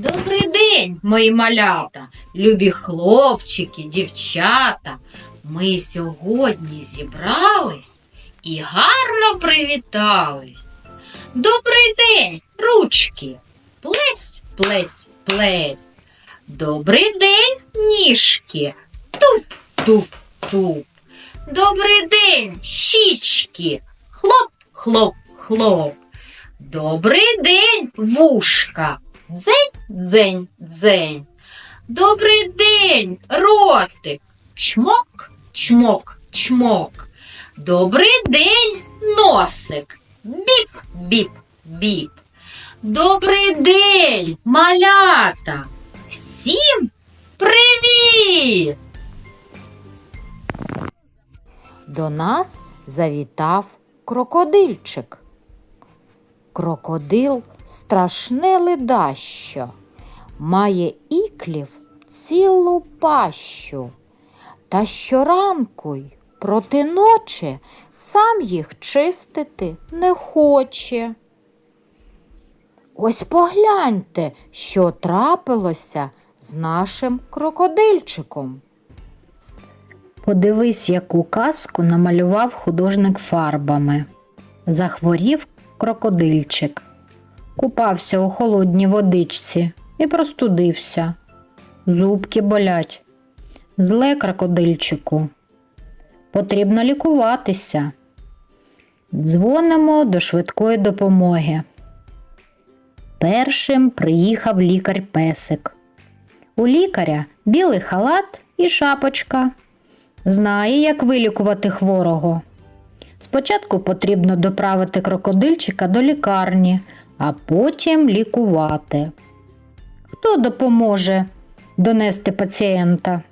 Добрий день, мої малята, любі хлопчики, дівчата. Ми сьогодні зібрались і гарно привітались. Добрий день, ручки. Плесь, плесь, плесь. Добрий день, ніжки. Туп, туп, туп. Добрий день, щічки. Хлоп, хлоп, хлоп. Добрий день, вушка. Дзень, дзень, дзень. Добрий день, ротик. Чмок, чмок, чмок. Добрий день, носик. Біп, біп, біп. Добрий день, малята. Всім привіт! До нас завітав крокодильчик. Крокодил страшне ледащо, має іклів цілу пащу. Та щоранку й проти ночі сам їх чистити не хоче. Ось погляньте, що трапилося з нашим крокодильчиком. Подивись, яку казку намалював художник фарбами. Захворів крокодильчик, купався у холодній водичці і простудився. Зубки болять. Зле крокодильчику. Потрібно лікуватися. Дзвонимо до швидкої допомоги. Першим приїхав лікар-песик. У лікаря білий халат і шапочка. Знає, як вилікувати хворого. Спочатку потрібно доправити крокодильчика до лікарні, а потім лікувати. Хто допоможе донести пацієнта?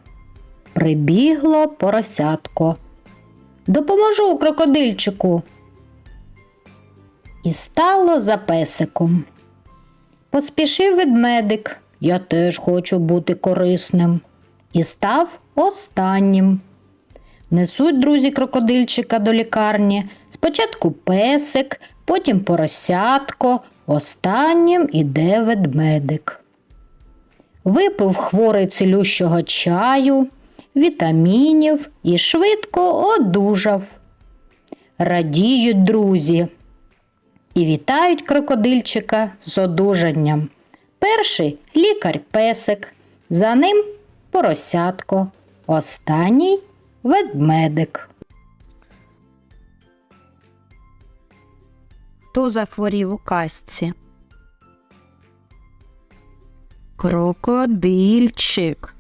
Прибігло поросятко. Допоможу крокодильчику. І стало за песиком. Поспішив ведмедик. Я теж хочу бути корисним. І став останнім. Несуть друзі крокодильчика до лікарні. Спочатку песик, потім поросятко, останнім іде ведмедик. Випив хворий цілющого чаю, вітамінів і швидко одужав. Радіють друзі і вітають крокодильчика з одужанням. Перший лікар-песик, за ним поросятко, останній ведмедик. Хто захворів у казці? Крокодильчик.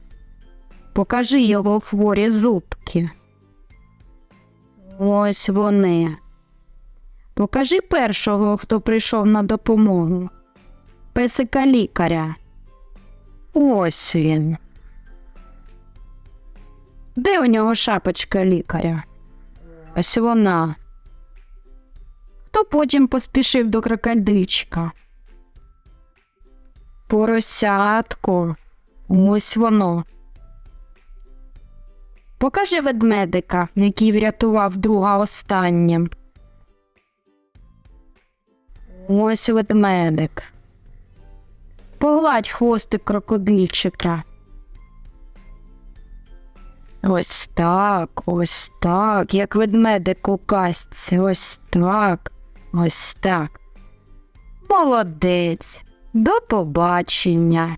Покажи його хворі зубки. Ось вони. Покажи першого, хто прийшов на допомогу. Песика лікаря. Ось він. Де у нього шапочка лікаря? Ось вона. Хто потім поспішив до крокодильчика? Поросятко. Ось воно. Покажи ведмедика, який врятував друга останнім. Ось ведмедик. Погладь хвостик крокодильчика. Ось так, ось так, як ведмедик у казці, ось так, ось так. Молодець. До побачення.